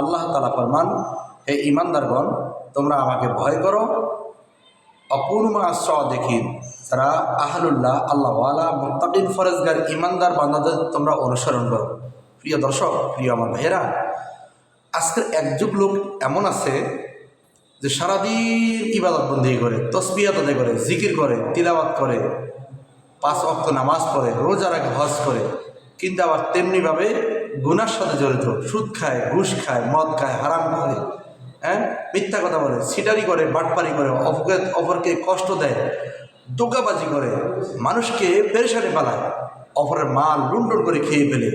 আল্লাহ তাআলা ফরমান, হে ঈমানদারগণ, তোমরা আমাকে ভয় করো। অকুনু মা'আস সাদিকিন, তারা আহলুল্লাহ, আল্লাহওয়ালা, মুত্তাকিন, ফরেজগার, ঈমানদার বান্দাদের তোমরা অনুসরণ করো। প্রিয় দর্শক, প্রিয় আমার ভাইয়েরা, আজকের একযুগ লোক এমন আছে যে সারাদিন ইবাদত বন্দি করে তসবিয়াত করে, জিকির করে, তিলাওয়াত করে পাঁচ অক্ত নামাজ পড়ে রোজার আগে হজ করে। কিন্তু আবার তেমনিভাবে গুনার সাথে জড়িত। সুদ খায়, ঘুষ খায়, মদ খায়, হারাম করে। হ্যাঁ? মিথ্যা কথা বলে সিটারি করে, বাটপারি করে, অপকে অপরকে কষ্ট দেয়, দোকাবাজি করে, মানুষকে পেরেশানি পালায়, অপরের মাল লুন্ডন করে খেয়ে ফেলে।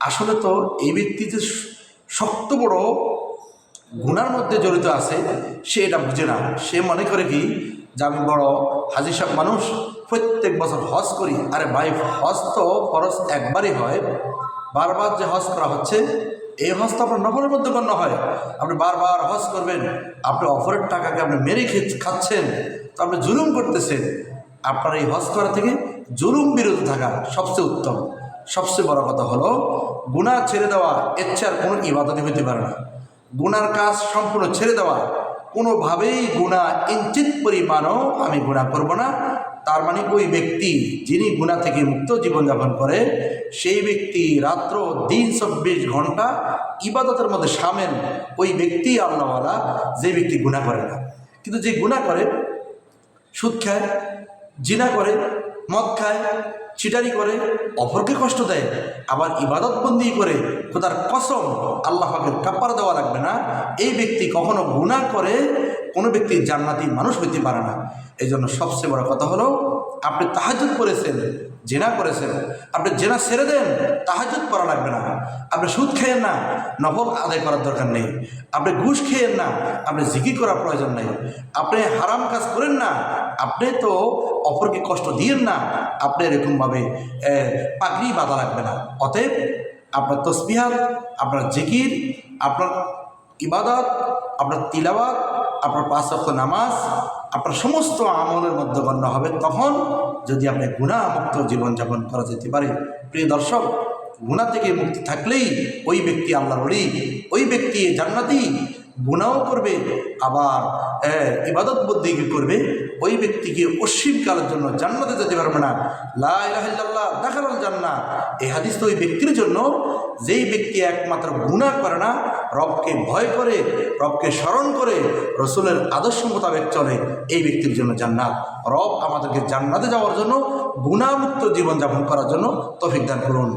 আসলে তো এই ব্যক্তি যে শক্ত বড় গুনার মধ্যে জড়িত আছে, সে এটা বুঝে না। সে মনে করে কি, যে আমি বড় হাজি সাহেব মানুষ প্রত্যেক বছর হজ করি। আরে ভাই, হজ তো খরচ একবারই হয়। বারবার যে হজ করা হচ্ছে, এই হজ তো আপনার নফরের মধ্যে গণ্য হয়। আপনি বারবার হজ করবেন, আপনি অফরের টাকাকে আপনি মেরে খাচ্ছেন, তো আপনি জুলুম করতেছেন। আপনার এই হজ করা থেকে জুলুম বিরত থাকা সবচেয়ে উত্তম। সবচেয়ে বড় কথা হলো, গুনাহ ছেড়ে দেওয়া চেয়ে কোনো ইবাদতই হতে পারে না। গুনার কাজ সম্পূর্ণ ছেড়ে দেওয়া, কোনোভাবেই গুণা ইঞ্চিত পরিমাণও আমি গুণা করব না। তার মানে ওই ব্যক্তি যিনি গুণা থেকে মুক্ত জীবনযাপন করে, সেই ব্যক্তি রাত্র দিন চব্বিশ ঘণ্টা ইবাদতের মধ্যে সামেল ওই ব্যক্তি আল্লাহওয়ালা যে ব্যক্তি গুণা করে না। কিন্তু যে গুণা করে, সুদ খায়, জিনা করে মদ খায় চিটারি করে অপরকে কষ্ট দেয়, আবার ইবাদত ইবাদতবন্দি করে খোদার কসম আল্লাহ পাকের কাপ্পার দেওয়া লাগবে না। এই ব্যক্তি কখনো গুণা করে, কোনো ব্যক্তি জান্নাতি মানুষ হইতে পারে না। এই জন্য সবচেয়ে বড় কথা হলো, আপনি তাহাজুদ করেছেন, জেনা করেছেন, আপনি জেনা ছেড়ে দেন তাহাজুদ করা লাগবে না। আপনি সুদ খেয়েন না, নফল আদায় করার দরকার নেই। আপনি ঘুষ খেয়েন না, আপনি জিকির করার প্রয়োজন নেই। আপনি হারাম কাজ করেন না আপনি তো অপরকে কষ্ট দিয়েন না, আপনি এরকমভাবে পাগড়ি বাঁধা লাগবে না। অতএব আপনার তসবিহাত, আপনার জিকির, আপনার ইবাদত, আপনার তিলাওয়াত, আপনার পাঁচ অক্ষ নামাজ, আপনার সমস্ত আমলের মধ্যে গণ্য হবে। তখন যদি আপনি গুণামুক্ত জীবনযাপন করা যেতে পারে, প্রিয় দর্শক গুণা থেকে মুক্তি থাকলেই ওই ব্যক্তি আল্লাহর ওলি, ওই ব্যক্তি জান্নাতি গুণাও করবে, আবার ইবাদত বুদ্ধি করবে। ওই ব্যক্তিকে অসীমকালের জন্য জান্নাতে যেতে পারবে না। লাহ দেখার জান্না এই হাদিস তো ওই ব্যক্তির জন্য। যেই ব্যক্তি একমাত্র গুণা করে না, রবকে ভয় করে, রবকে স্মরণ করে, রসুলের আদর্শ মোতাবেক চলে, এই ব্যক্তির জন্য জান্নাত। রব আমাদেরকে জান্নাতে যাওয়ার জন্য গুণামুক্ত জীবনযাপন করার জন্য তফিক দান করুন।